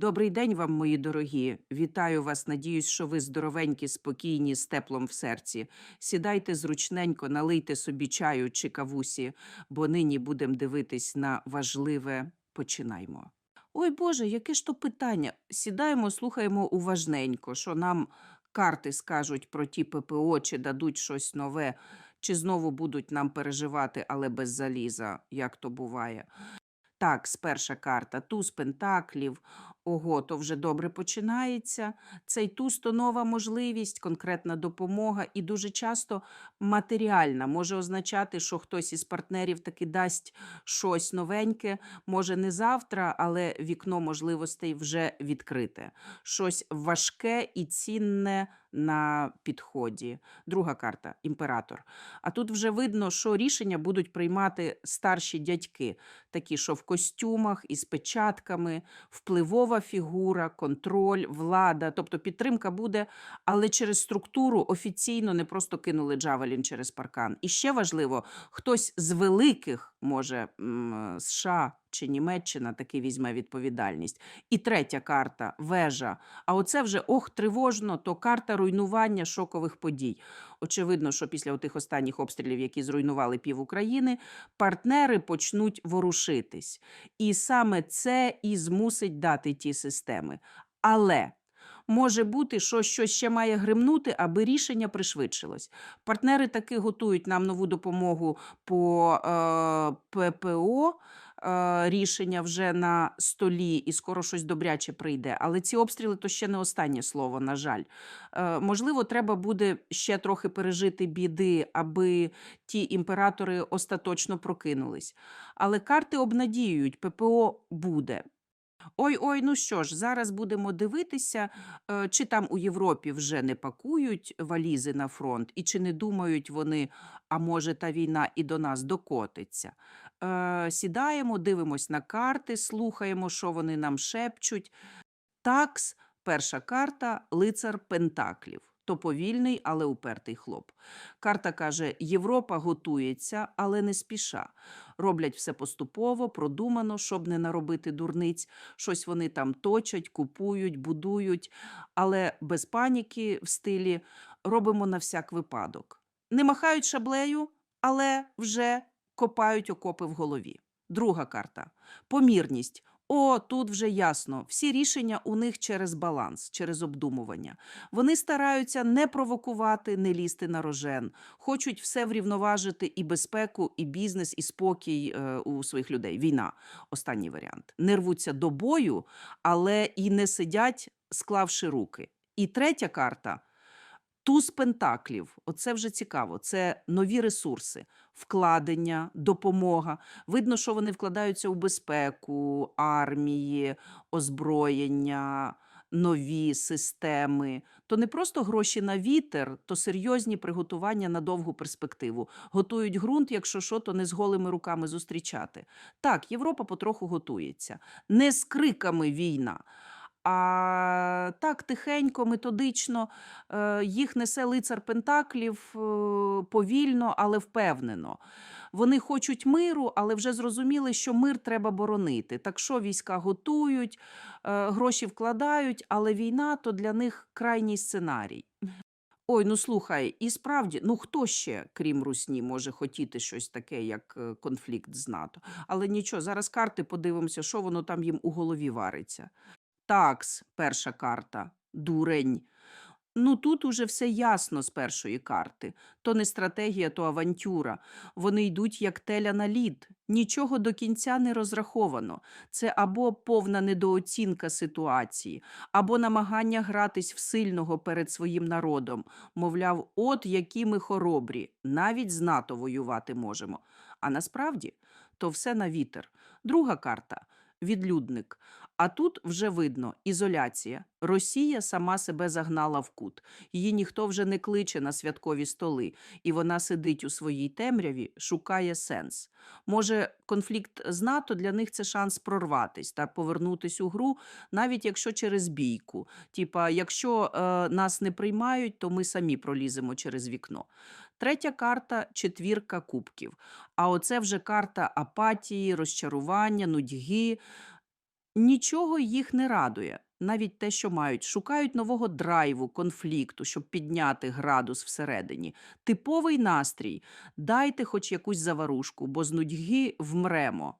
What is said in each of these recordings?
Добрий день вам, мої дорогі. Вітаю вас. Надіюсь, що ви здоровенькі, спокійні, з теплом в серці. Сідайте зручненько, налийте собі чаю чи кавусі, бо нині будемо дивитись на важливе. Починаймо. Ой Боже, яке ж то питання? Сідаємо, слухаємо уважненько, що нам карти скажуть про ті ППО, чи дадуть щось нове, чи знову будуть нам переживати, але без заліза, як то буває. Так, перша карта туз пентаклів. Ого, то вже добре починається. Цей туз то нова можливість, конкретна допомога і дуже часто матеріальна. Може означати, що хтось із партнерів таки дасть щось новеньке. Може, не завтра, але вікно можливостей вже відкрите. Щось важке і цінне на підході. Друга карта імператор. А тут вже видно, що рішення будуть приймати старші дядьки, такі, що в костюмах із печатками, впливова фігура, контроль, влада. Тобто підтримка буде, але через структуру офіційно не просто кинули Джавелін через паркан. І ще важливо, хтось з великих, може, США чи Німеччина таки візьме відповідальність. І третя карта вежа. А оце вже ох, тривожно, то карта руйнування шокових подій. Очевидно, що після тих останніх обстрілів, які зруйнували пів України, партнери почнуть ворушитись. І саме це і змусить дати ті системи. Але може бути, що щось ще має гримнути, аби рішення пришвидшилось. Партнери таки готують нам нову допомогу по е, ППО. Рішення вже на столі, і скоро щось добряче прийде. Але ці обстріли то ще не останнє слово, на жаль. Е, Можливо, треба буде ще трохи пережити біди, аби ті імператори остаточно прокинулись. Але карти обнадіюють, ППО буде. Ой, ой, ну що ж, зараз будемо дивитися, е, чи там у Європі вже не пакують валізи на фронт, і чи не думають вони, а може та війна і до нас докотиться. Е, Сідаємо, дивимось на карти, слухаємо, що вони нам шепчуть. Такс, перша карта, лицар Пентаклів. То повільний, але упертий хлоп. Карта каже: Європа готується, але не спіша. Роблять все поступово, продумано, щоб не наробити дурниць. Щось вони там точать, купують, будують, але без паніки в стилі робимо на всяк випадок. Не махають шаблею, але вже копають окопи в голові. Друга карта помірність. О, тут вже ясно. Всі рішення у них через баланс, через обдумування. Вони стараються не провокувати, не лізти на рожен, хочуть все врівноважити і безпеку, і бізнес, і спокій е, у своїх людей. Війна останній варіант. Не рвуться до бою, але і не сидять, склавши руки. І третя карта. Туз пентаклів, оце вже цікаво. Це нові ресурси, вкладення, допомога. Видно, що вони вкладаються у безпеку, армії, озброєння, нові системи. То не просто гроші на вітер, то серйозні приготування на довгу перспективу. Готують ґрунт, якщо що, то не з голими руками зустрічати. Так, Європа потроху готується. Не з криками війна. А так тихенько, методично е, їх несе лицар Пентаклів е, повільно, але впевнено. Вони хочуть миру, але вже зрозуміли, що мир треба боронити. Так що війська готують, е, гроші вкладають, але війна то для них крайній сценарій. Ой, ну слухай, і справді, ну хто ще, крім Русні, може хотіти щось таке, як конфлікт з НАТО? Але нічого, зараз карти подивимося, що воно там їм у голові вариться. Такс, перша карта, дурень. Ну тут уже все ясно з першої карти. То не стратегія, то авантюра. Вони йдуть як теля на лід. Нічого до кінця не розраховано. Це або повна недооцінка ситуації, або намагання гратись в сильного перед своїм народом. Мовляв, от які ми хоробрі, навіть з НАТО воювати можемо. А насправді то все на вітер. Друга карта відлюдник. А тут вже видно ізоляція. Росія сама себе загнала в кут. Її ніхто вже не кличе на святкові столи, і вона сидить у своїй темряві, шукає сенс. Може, конфлікт з НАТО для них це шанс прорватись та повернутись у гру, навіть якщо через бійку. Типа, якщо е, нас не приймають, то ми самі проліземо через вікно. Третя карта четвірка кубків. А оце вже карта апатії, розчарування, нудьги. Нічого їх не радує, навіть те, що мають. Шукають нового драйву, конфлікту, щоб підняти градус всередині. Типовий настрій. Дайте хоч якусь заварушку, бо з нудьги вмремо.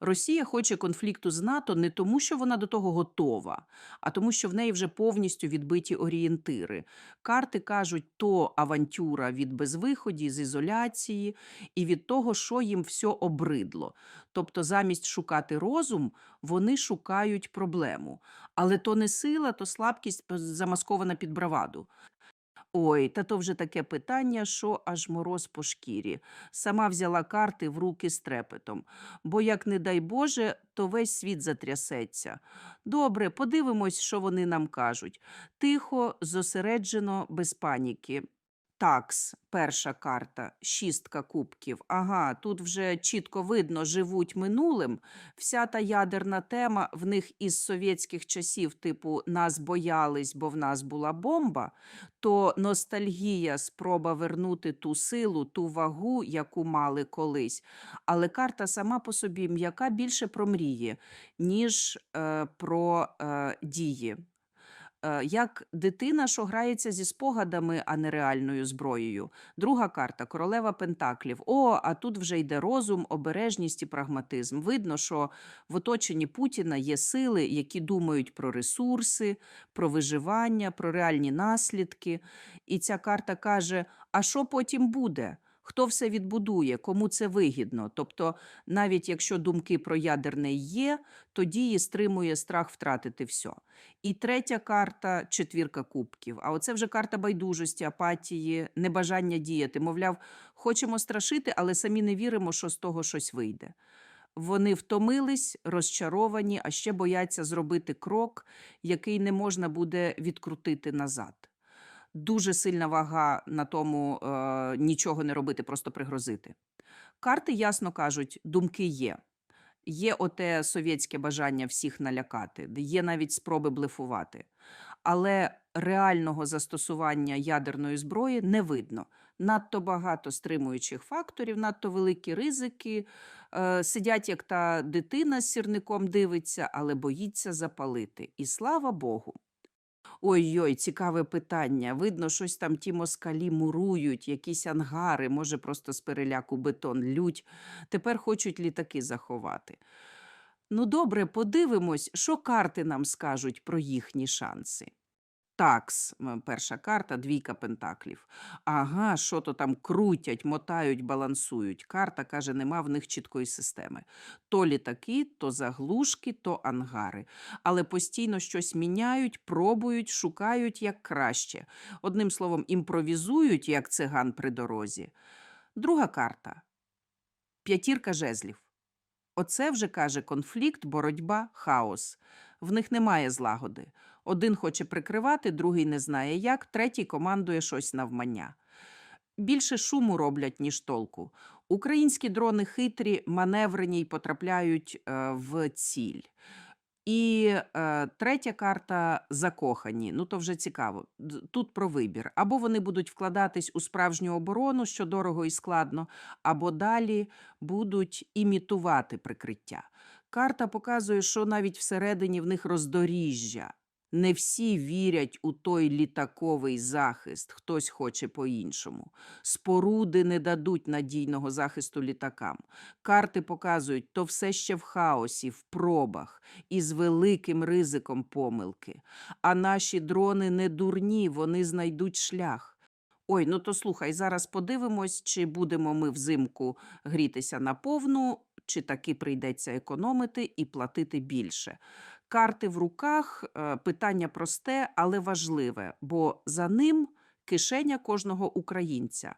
Росія хоче конфлікту з НАТО не тому, що вона до того готова, а тому, що в неї вже повністю відбиті орієнтири. Карти кажуть, то авантюра від безвиході, з ізоляції і від того, що їм все обридло. Тобто, замість шукати розум, вони шукають проблему. Але то не сила, то слабкість замаскована під браваду. Ой, та то вже таке питання, що аж мороз по шкірі. Сама взяла карти в руки з трепетом. Бо, як не дай Боже, то весь світ затрясеться. Добре, подивимось, що вони нам кажуть. Тихо, зосереджено, без паніки. Такс, перша карта, шістка кубків. Ага, тут вже чітко видно, живуть минулим. Вся та ядерна тема в них із совєтських часів, типу нас боялись, бо в нас була бомба, то ностальгія, спроба вернути ту силу, ту вагу, яку мали колись. Але карта сама по собі м'яка більше про мрії, ніж е, про е, дії. Е, Як дитина, що грається зі спогадами, а не реальною зброєю. Друга карта королева Пентаклів. О, а тут вже йде розум, обережність і прагматизм. Видно, що в оточенні Путіна є сили, які думають про ресурси, про виживання, про реальні наслідки. І ця карта каже: а що потім буде? Хто все відбудує, кому це вигідно? Тобто, навіть якщо думки про ядерне є, тоді її стримує страх втратити все. І третя карта четвірка кубків. А оце вже карта байдужості, апатії, небажання діяти. Мовляв, хочемо страшити, але самі не віримо, що з того щось вийде. Вони втомились, розчаровані, а ще бояться зробити крок, який не можна буде відкрутити назад. Дуже сильна вага на тому е, нічого не робити, просто пригрозити. Карти ясно кажуть, думки є. Є оте совєтське бажання всіх налякати, є навіть спроби блефувати. Але реального застосування ядерної зброї не видно. Надто багато стримуючих факторів, надто великі ризики. Е, сидять, як та дитина з сірником дивиться, але боїться запалити. І слава Богу. Ой-ой, цікаве питання. Видно, щось там ті москалі мурують, якісь ангари, може, просто з переляку бетон лють. Тепер хочуть літаки заховати. Ну, добре, подивимось, що карти нам скажуть про їхні шанси. Такс, перша карта, двійка пентаклів. Ага, що то там крутять, мотають, балансують. Карта каже, нема в них чіткої системи. То літаки, то заглушки, то ангари. Але постійно щось міняють, пробують, шукають як краще. Одним словом, імпровізують, як циган при дорозі. Друга карта п'ятірка жезлів. Оце вже каже конфлікт, боротьба, хаос. В них немає злагоди. Один хоче прикривати, другий не знає як, третій командує щось навмання. Більше шуму роблять, ніж толку. Українські дрони хитрі, маневрені й потрапляють е, в ціль. І е, третя карта закохані. Ну то вже цікаво. Тут про вибір. Або вони будуть вкладатись у справжню оборону, що дорого і складно, або далі будуть імітувати прикриття. Карта показує, що навіть всередині в них роздоріжжя. Не всі вірять у той літаковий захист, хтось хоче по-іншому. Споруди не дадуть надійного захисту літакам. Карти показують, то все ще в хаосі, в пробах і з великим ризиком помилки. А наші дрони не дурні, вони знайдуть шлях. Ой, ну то слухай, зараз подивимось, чи будемо ми взимку грітися на повну, чи таки прийдеться економити і платити більше. Карти в руках е, питання просте, але важливе, бо за ним кишеня кожного українця.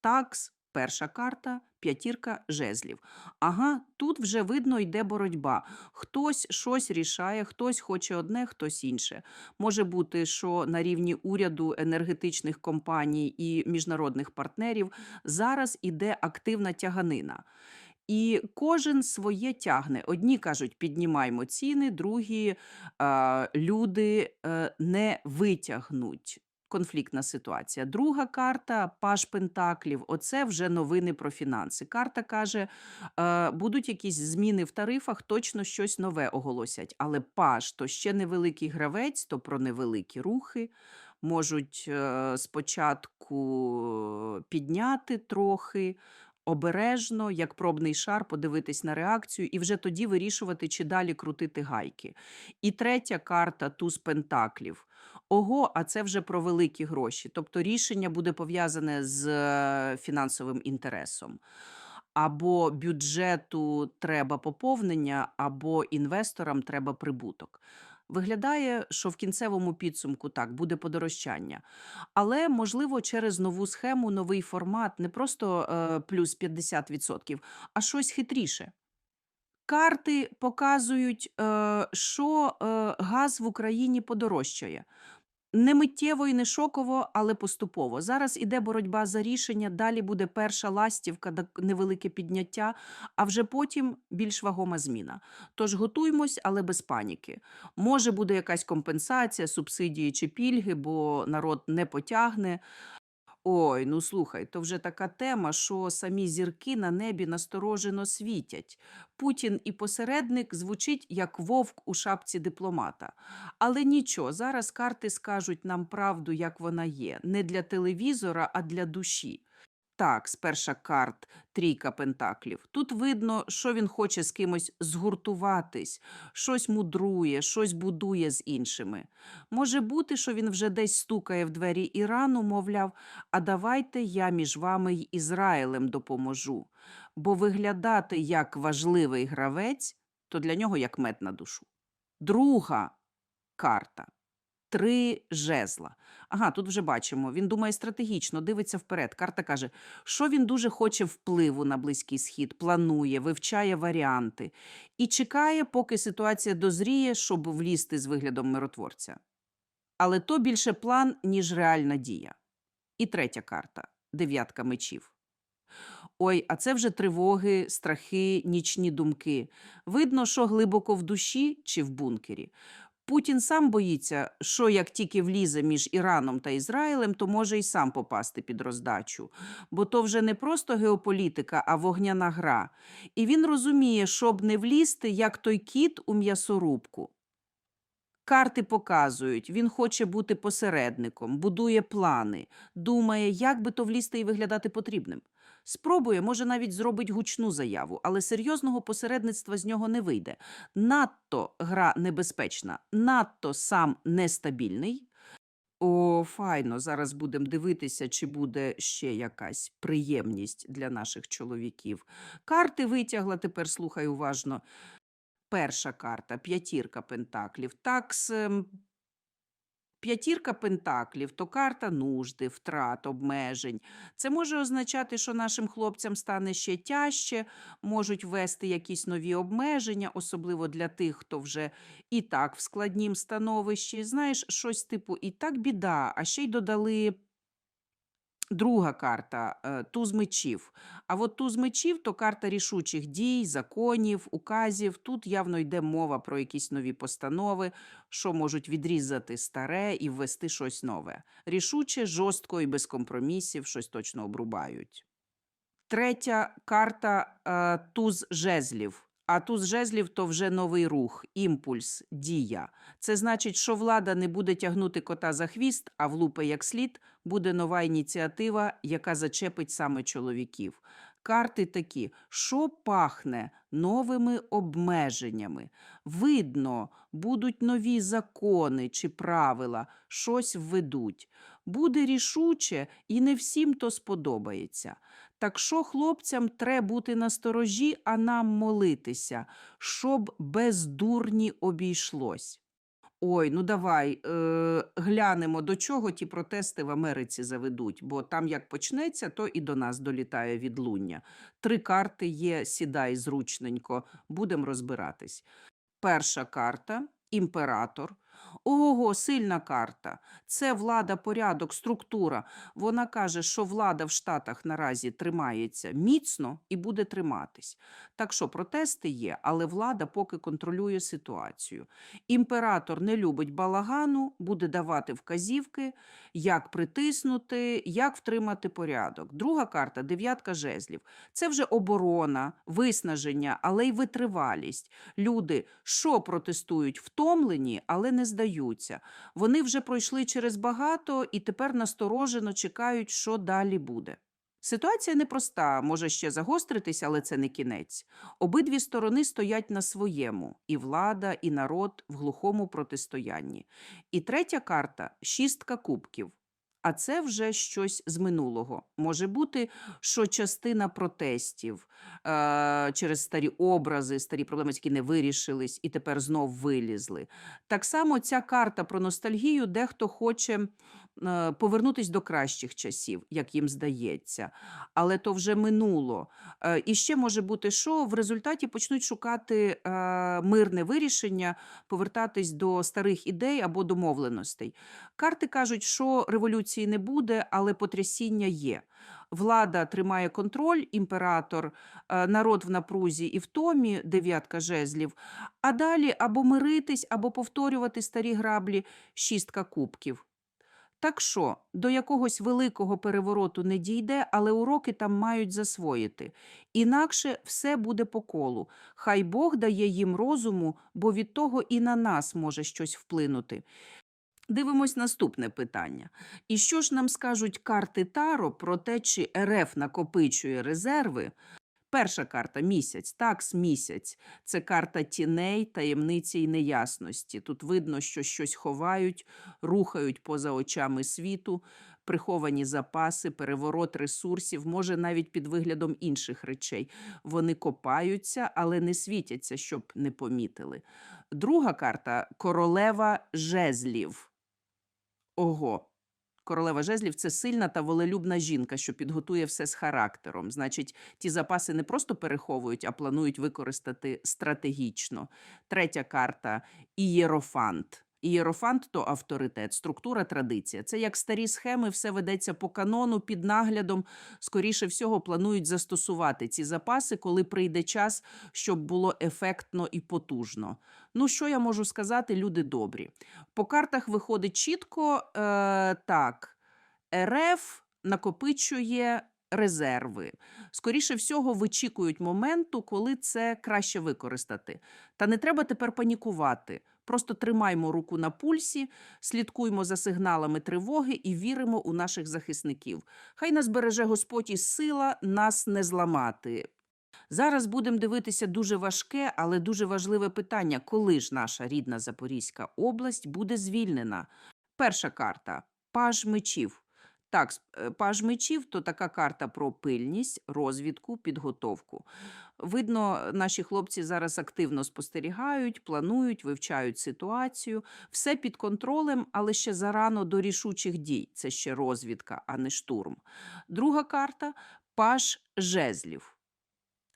Такс, перша карта, п'ятірка жезлів. Ага, тут вже видно йде боротьба. Хтось щось рішає, хтось хоче одне, хтось інше. Може бути, що на рівні уряду, енергетичних компаній і міжнародних партнерів зараз іде активна тяганина. І кожен своє тягне. Одні кажуть, піднімаємо ціни, другі е, люди е, не витягнуть. конфліктна ситуація. Друга карта Паш Пентаклів. Оце вже новини про фінанси. Карта каже, е, будуть якісь зміни в тарифах, точно щось нове оголосять. Але Паш то ще невеликий гравець, то про невеликі рухи. Можуть е, спочатку підняти трохи, обережно, як пробний шар, подивитись на реакцію і вже тоді вирішувати, чи далі крутити гайки. І третя карта туз пентаклів. Ого, а це вже про великі гроші. Тобто рішення буде пов'язане з е, фінансовим інтересом. Або бюджету треба поповнення, або інвесторам треба прибуток. Виглядає, що в кінцевому підсумку так буде подорожчання. Але можливо через нову схему, новий формат, не просто е, плюс 50%, а щось хитріше. Карти показують, е, що е, газ в Україні подорожчає. Не миттєво і не шоково, але поступово. Зараз іде боротьба за рішення. Далі буде перша ластівка, невелике підняття, а вже потім більш вагома зміна. Тож готуймось, але без паніки. Може буде якась компенсація, субсидії чи пільги, бо народ не потягне. Ой, ну слухай, то вже така тема, що самі зірки на небі насторожено світять. Путін і посередник звучить як вовк у шапці дипломата. Але нічого, зараз карти скажуть нам правду, як вона є, не для телевізора, а для душі. Так, сперша карт трійка пентаклів. Тут видно, що він хоче з кимось згуртуватись, щось мудрує, щось будує з іншими. Може бути, що він вже десь стукає в двері Ірану, мовляв, а давайте я між вами й Ізраїлем допоможу. Бо виглядати як важливий гравець, то для нього як мед на душу. Друга карта. Три жезла. Ага, тут вже бачимо. Він думає стратегічно, дивиться вперед. Карта каже, що він дуже хоче впливу на Близький Схід, планує, вивчає варіанти і чекає, поки ситуація дозріє, щоб влізти з виглядом миротворця. Але то більше план, ніж реальна дія. І третя карта дев'ятка мечів. Ой, а це вже тривоги, страхи, нічні думки. Видно, що глибоко в душі чи в бункері. Путін сам боїться, що як тільки влізе між Іраном та Ізраїлем, то може й сам попасти під роздачу. Бо то вже не просто геополітика, а вогняна гра. І він розуміє, щоб не влізти, як той кіт у м'ясорубку. Карти показують, він хоче бути посередником, будує плани, думає, як би то влізти і виглядати потрібним. Спробує, може, навіть зробить гучну заяву, але серйозного посередництва з нього не вийде. Надто гра небезпечна, надто сам нестабільний. О, файно, зараз будемо дивитися, чи буде ще якась приємність для наших чоловіків. Карти витягла, тепер слухай уважно. Перша карта п'ятірка пентаклів. Такс, ем, п'ятірка пентаклів то карта нужди, втрат, обмежень. Це може означати, що нашим хлопцям стане ще тяжче, можуть ввести якісь нові обмеження, особливо для тих, хто вже і так в складнім становищі. Знаєш, щось типу і так біда, а ще й додали. Друга карта е, туз мечів. А от туз мечів то карта рішучих дій, законів, указів. Тут явно йде мова про якісь нові постанови, що можуть відрізати старе і ввести щось нове. Рішуче, жорстко і без компромісів щось точно обрубають. Третя карта е, туз жезлів. А туз жезлів то вже новий рух, імпульс, дія. Це значить, що влада не буде тягнути кота за хвіст, а влупе як слід, буде нова ініціатива, яка зачепить саме чоловіків. Карти такі, що пахне новими обмеженнями. Видно, будуть нові закони чи правила, щось введуть. Буде рішуче, і не всім то сподобається. Так що хлопцям треба бути насторожі, а нам молитися, щоб без дурні обійшлось. Ой, ну давай е, глянемо, до чого ті протести в Америці заведуть, бо там як почнеться, то і до нас долітає відлуння. Три карти є, сідай зручненько, будемо розбиратись. Перша карта імператор. Ого, сильна карта. Це влада, порядок, структура. Вона каже, що влада в Штатах наразі тримається міцно і буде триматись. Так що протести є, але влада поки контролює ситуацію. Імператор не любить балагану, буде давати вказівки, як притиснути, як втримати порядок. Друга карта дев'ятка жезлів. Це вже оборона, виснаження, але й витривалість. Люди, що протестують, втомлені, але не здаються. Вони вже пройшли через багато і тепер насторожено чекають, що далі буде. Ситуація непроста, може ще загостритись, але це не кінець. Обидві сторони стоять на своєму, і влада, і народ в глухому протистоянні. І третя карта шістка кубків. А це вже щось з минулого. Може бути, що частина протестів е- через старі образи, старі проблеми, які не вирішились і тепер знов вилізли. Так само ця карта про ностальгію дехто хоче е, повернутись до кращих часів, як їм здається. Але то вже минуло. Е, і ще може бути, що в результаті почнуть шукати е, мирне вирішення, повертатись до старих ідей або домовленостей. Карти кажуть, що революції не буде, але потрясіння є. Влада тримає контроль, імператор, е, народ в напрузі і в томі, дев'ятка жезлів. А далі або миритись, або повторювати старі граблі, шістка кубків. Так що, до якогось великого перевороту не дійде, але уроки там мають засвоїти. Інакше все буде по колу. Хай Бог дає їм розуму, бо від того і на нас може щось вплинути. Дивимось наступне питання. І що ж нам скажуть карти Таро про те, чи РФ накопичує резерви? Перша карта місяць, такс місяць. Це карта тіней, таємниці і неясності. Тут видно, що щось ховають, рухають поза очами світу, приховані запаси, переворот ресурсів, може навіть під виглядом інших речей. Вони копаються, але не світяться, щоб не помітили. Друга карта королева жезлів. Ого. Королева жезлів це сильна та волелюбна жінка, що підготує все з характером. Значить, ті запаси не просто переховують, а планують використати стратегічно. Третя карта ієрофант. Ієрофант то авторитет, структура, традиція. Це як старі схеми, все ведеться по канону, під наглядом. Скоріше всього, планують застосувати ці запаси, коли прийде час, щоб було ефектно і потужно. Ну, що я можу сказати, люди добрі. По картах виходить чітко, е, так, РФ накопичує резерви. Скоріше всього, вичікують моменту, коли це краще використати. Та не треба тепер панікувати. Просто тримаймо руку на пульсі, слідкуймо за сигналами тривоги і віримо у наших захисників. Хай нас береже Господь і сила нас не зламати. Зараз будемо дивитися дуже важке, але дуже важливе питання: коли ж наша рідна Запорізька область буде звільнена? Перша карта паж мечів. Так, е, паж мечів то така карта про пильність, розвідку, підготовку. Видно, наші хлопці зараз активно спостерігають, планують, вивчають ситуацію. Все під контролем, але ще зарано до рішучих дій. Це ще розвідка, а не штурм. Друга карта паж жезлів.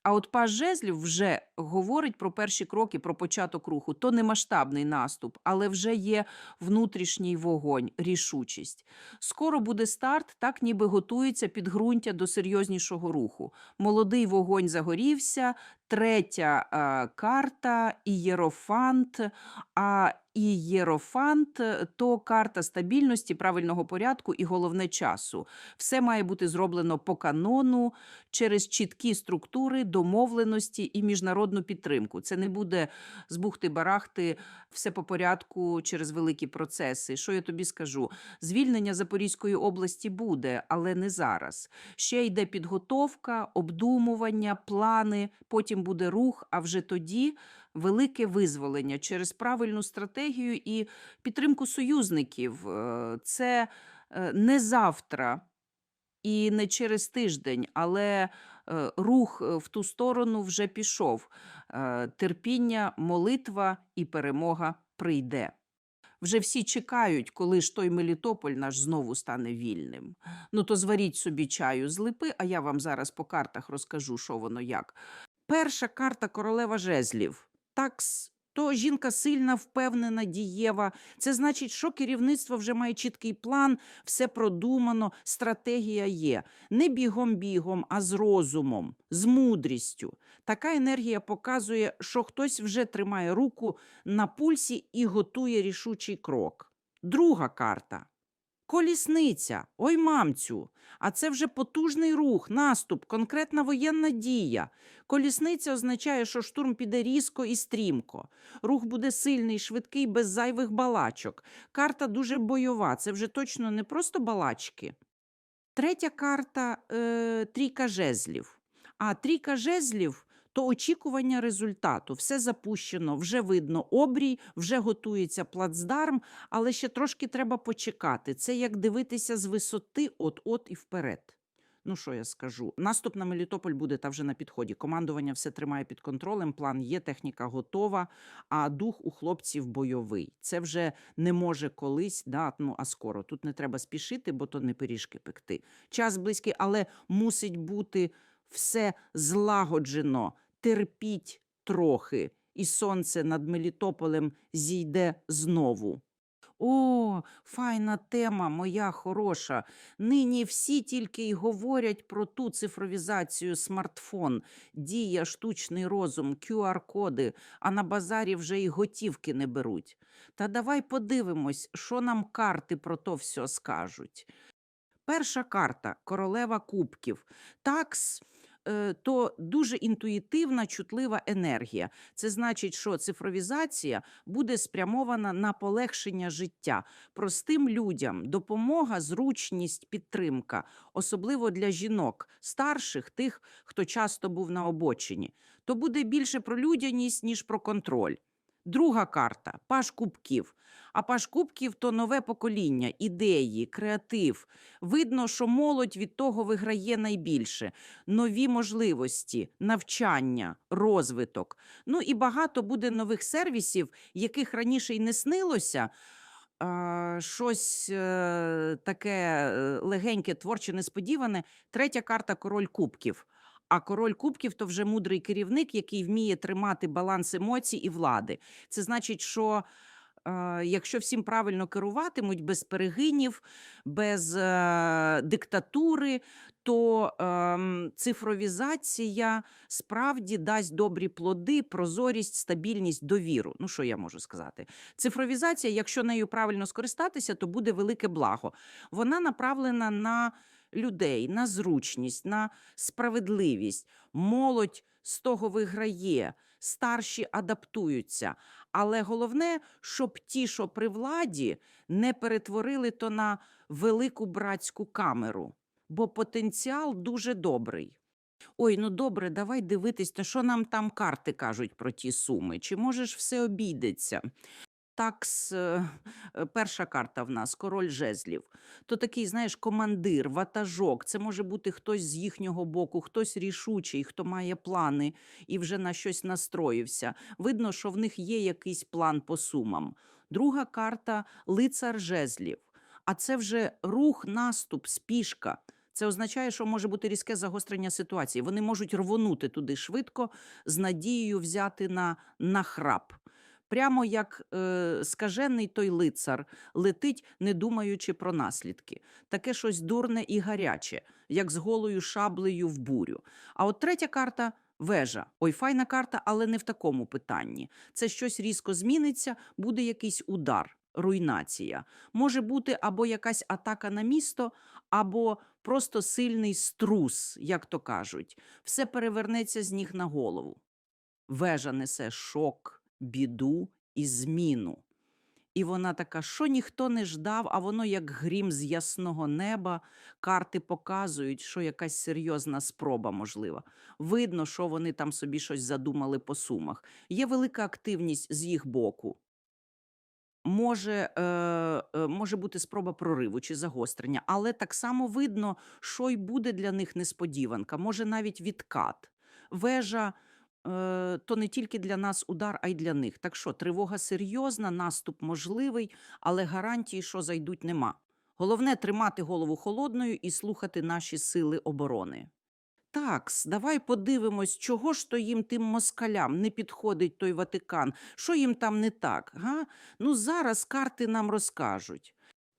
А от пас жезлів вже говорить про перші кроки, про початок руху. То не масштабний наступ, але вже є внутрішній вогонь, рішучість. Скоро буде старт, так ніби готується підґрунтя до серйознішого руху. Молодий вогонь загорівся. Третя е, карта ієрофант. А ієрофант то карта стабільності, правильного порядку і головне часу. Все має бути зроблено по канону через чіткі структури, домовленості і міжнародну підтримку. Це не буде з бухти-барахти, все по порядку через великі процеси. Що я тобі скажу? Звільнення Запорізької області буде, але не зараз. Ще йде підготовка, обдумування, плани, потім буде рух, а вже тоді велике визволення через правильну стратегію і підтримку союзників. Е, Це е, не завтра і не через тиждень, але е, рух в ту сторону вже пішов. Терпіння, молитва і перемога прийде. Вже всі чекають, коли ж той Мелітополь наш знову стане вільним. Ну то зваріть собі чаю з липи, а я вам зараз по картах розкажу, що воно як. Перша карта королева жезлів. Такс то жінка сильна, впевнена, дієва. Це значить, що керівництво вже має чіткий план, все продумано, стратегія є. Не бігом-бігом, а з розумом, з мудрістю. Така енергія показує, що хтось вже тримає руку на пульсі і готує рішучий крок. Друга карта. Колісниця, ой мамцю, а це вже потужний рух, наступ, конкретна воєнна дія. Колісниця означає, що штурм піде різко і стрімко. Рух буде сильний, швидкий, без зайвих балачок. Карта дуже бойова, це вже точно не просто балачки. Третя карта е, трійка жезлів. А трійка жезлів то очікування результату. Все запущено, вже видно обрій, вже готується плацдарм, але ще трошки треба почекати. Це як дивитися з висоти от-от і вперед. Ну, що я скажу? Наступ на Мелітополь буде та вже на підході. Командування все тримає під контролем, план є, техніка готова, а дух у хлопців бойовий. Це вже не може колись, да, ну, а скоро. Тут не треба спішити, бо то не пиріжки пекти. Час близький, але мусить бути все злагоджено. Терпіть трохи, і сонце над Мелітополем зійде знову. О, файна тема, моя хороша. Нині всі тільки й говорять про ту цифровізацію смартфон, дія, штучний розум, QR-коди, а на базарі вже й готівки не беруть. Та давай подивимось, що нам карти про то все скажуть. Перша карта королева кубків. Такс то дуже інтуїтивна, чутлива енергія. Це значить, що цифровізація буде спрямована на полегшення життя простим людям, допомога, зручність, підтримка, особливо для жінок, старших, тих, хто часто був на обочині. То буде більше про людяність, ніж про контроль. Друга карта паш кубків. А паш кубків то нове покоління, ідеї, креатив. Видно, що молодь від того виграє найбільше. Нові можливості, навчання, розвиток. Ну і багато буде нових сервісів, яких раніше й не снилося. Щось е, таке е, легеньке, творче, несподіване. Третя карта король кубків. А король кубків то вже мудрий керівник, який вміє тримати баланс емоцій і влади. Це значить, що е, якщо всім правильно керуватимуть без перегинів, без е, диктатури, то ем, цифровізація справді дасть добрі плоди, прозорість, стабільність, довіру. Ну що я можу сказати? Цифровізація, якщо нею правильно скористатися, то буде велике благо. Вона направлена на людей, на зручність, на справедливість. Молодь з того виграє, старші адаптуються. Але головне, щоб ті, що при владі, не перетворили то на велику братську камеру, бо потенціал дуже добрий. Ой, ну добре, давай дивитись, на що нам там карти кажуть про ті суми. Чи можеш все обійдеться? Такс, е, е, перша карта в нас король жезлів. То такий, знаєш, командир, ватажок. Це може бути хтось з їхнього боку, хтось рішучий, хто має плани і вже на щось настроївся. Видно, що в них є якийсь план по сумам. Друга карта лицар жезлів. А це вже рух, наступ, спішка. Це означає, що може бути різке загострення ситуації. Вони можуть рвонути туди швидко з надією взяти на, на храп. Прямо як е, скажений той лицар летить, не думаючи про наслідки. Таке щось дурне і гаряче, як з голою шаблею в бурю. А от третя карта вежа. Ой, файна карта, але не в такому питанні. Це щось різко зміниться, буде якийсь удар, руйнація. Може бути або якась атака на місто, або просто сильний струс, як то кажуть. Все перевернеться з ніг на голову. Вежа несе шок, біду і зміну. І вона така, що ніхто не ждав, а воно як грім з ясного неба. Карти показують, що якась серйозна спроба можлива. Видно, що вони там собі щось задумали по сумах. Є велика активність з їх боку. Може, е, е, може бути спроба прориву чи загострення, але так само видно, що й буде для них несподіванка, може навіть відкат. Вежа е, то не тільки для нас удар, а й для них. Так що тривога серйозна, наступ можливий, але гарантії, що зайдуть, нема. Головне тримати голову холодною і слухати наші сили оборони. такс, давай подивимось, чого ж то їм тим москалям не підходить той Ватикан, що їм там не так. Га? Ну, зараз карти нам розкажуть.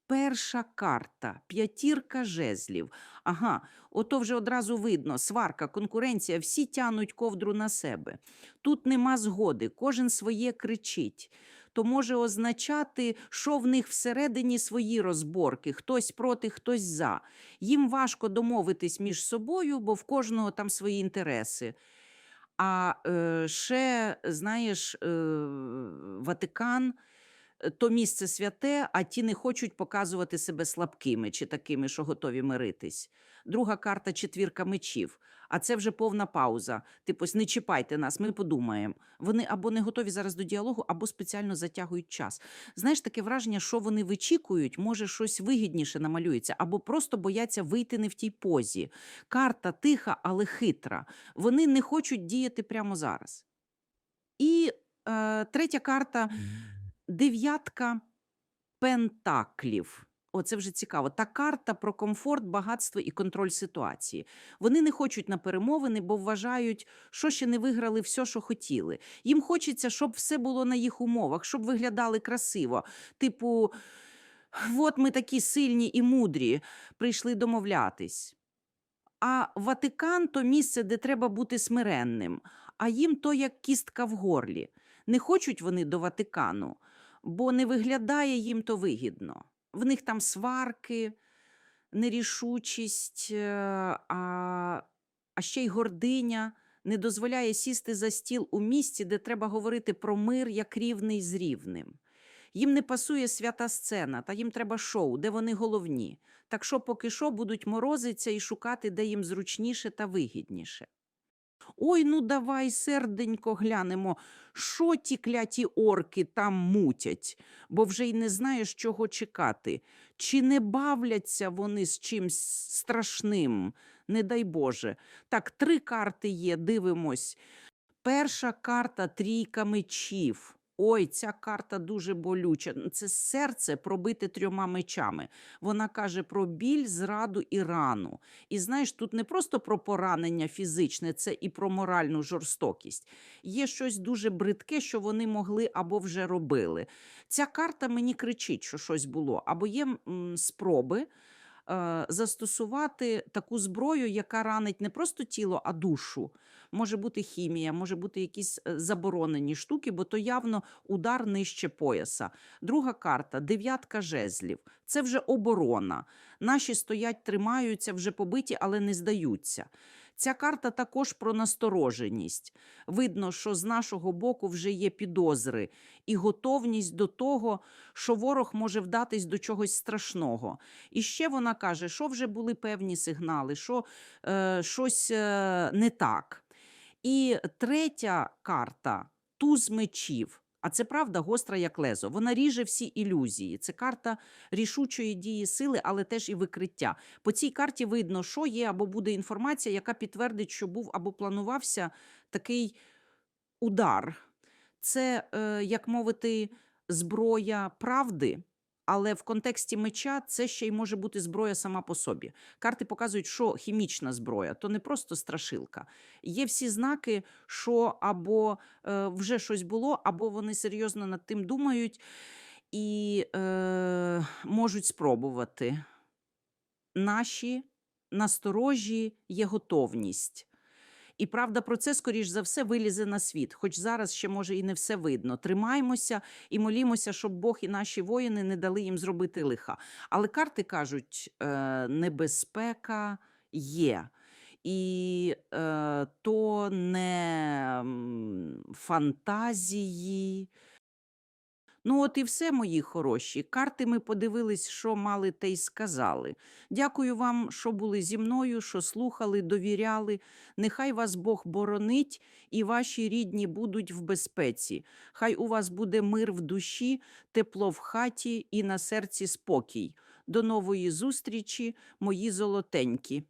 Перша карта п'ятірка жезлів. Ага, ото вже одразу видно: сварка, конкуренція, всі тянуть ковдру на себе. Тут нема згоди, кожен своє кричить. То може означати, що в них всередині свої розборки, хтось проти, хтось за. Їм важко домовитись між собою, бо в кожного там свої інтереси. А е, ще, знаєш, е, Ватикан то місце святе, а ті не хочуть показувати себе слабкими чи такими, що готові миритись. Друга карта четвірка мечів. А це вже повна пауза. Типу, не чіпайте нас, ми подумаємо. Вони або не готові зараз до діалогу, або спеціально затягують час. Знаєш, таке враження, що вони вичікують, може щось вигідніше намалюється, або просто бояться вийти не в тій позі. Карта тиха, але хитра. Вони не хочуть діяти прямо зараз. І е, третя карта дев'ятка пентаклів. О, це вже цікаво. Та карта про комфорт, багатство і контроль ситуації. Вони не хочуть на перемовини, бо вважають, що ще не виграли все, що хотіли. Їм хочеться, щоб все було на їх умовах, щоб виглядали красиво. Типу, от ми такі сильні і мудрі, прийшли домовлятись. А Ватикан то місце, де треба бути смиренним, а їм то як кістка в горлі. Не хочуть вони до Ватикану, бо не виглядає їм то вигідно. В них там сварки, нерішучість, е, а, а ще й гординя не дозволяє сісти за стіл у місці, де треба говорити про мир як рівний з рівним. Їм не пасує свята сцена, та їм треба шоу, де вони головні. Так що поки що будуть морозитися і шукати, де їм зручніше та вигідніше. Ой, ну давай, серденько, глянемо, що ті кляті орки там мутять, бо вже й не знаєш, чого чекати. Чи не бавляться вони з чимсь страшним, не дай Боже. Так, три карти є, дивимось. Перша карта трійка мечів. Ой, ця карта дуже болюча. Це серце пробите трьома мечами. Вона каже про біль, зраду і рану. І знаєш, тут не просто про поранення фізичне, це і про моральну жорстокість. Є щось дуже бридке, що вони могли або вже робили. Ця карта мені кричить, що щось було, або є м, спроби. Е, Застосувати таку зброю, яка ранить не просто тіло, а душу. Може бути хімія, може бути якісь е, заборонені штуки, бо то явно удар нижче пояса. Друга карта дев'ятка жезлів. Це вже оборона. Наші стоять, тримаються, вже побиті, але не здаються. Ця карта також про настороженість. Видно, що з нашого боку вже є підозри і готовність до того, що ворог може вдатись до чогось страшного. І ще вона каже, що вже були певні сигнали, що е, щось е, не так. І третя карта туз мечів. А це правда гостра як лезо. Вона ріже всі ілюзії. Це карта рішучої дії сили, але теж і викриття. По цій карті видно, що є або буде інформація, яка підтвердить, що був або планувався такий удар. Це, е, як мовити, зброя правди. Але в контексті меча це ще й може бути зброя сама по собі. Карти показують, що хімічна зброя то не просто страшилка. Є всі знаки, що або е, вже щось було, або вони серйозно над тим думають і е, можуть спробувати. Наші насторожі є готовність. І правда про це, скоріш за все, вилізе на світ, хоч зараз ще може і не все видно. Тримаймося і молімося, щоб Бог і наші воїни не дали їм зробити лиха. Але карти кажуть, е, небезпека є. І е, то не фантазії. Ну, от і все, мої хороші. Карти ми подивились, що мали, те й сказали. Дякую вам, що були зі мною, що слухали, довіряли. Нехай вас Бог боронить і ваші рідні будуть в безпеці. Хай у вас буде мир в душі, тепло в хаті і на серці спокій. До нової зустрічі, мої золотенькі.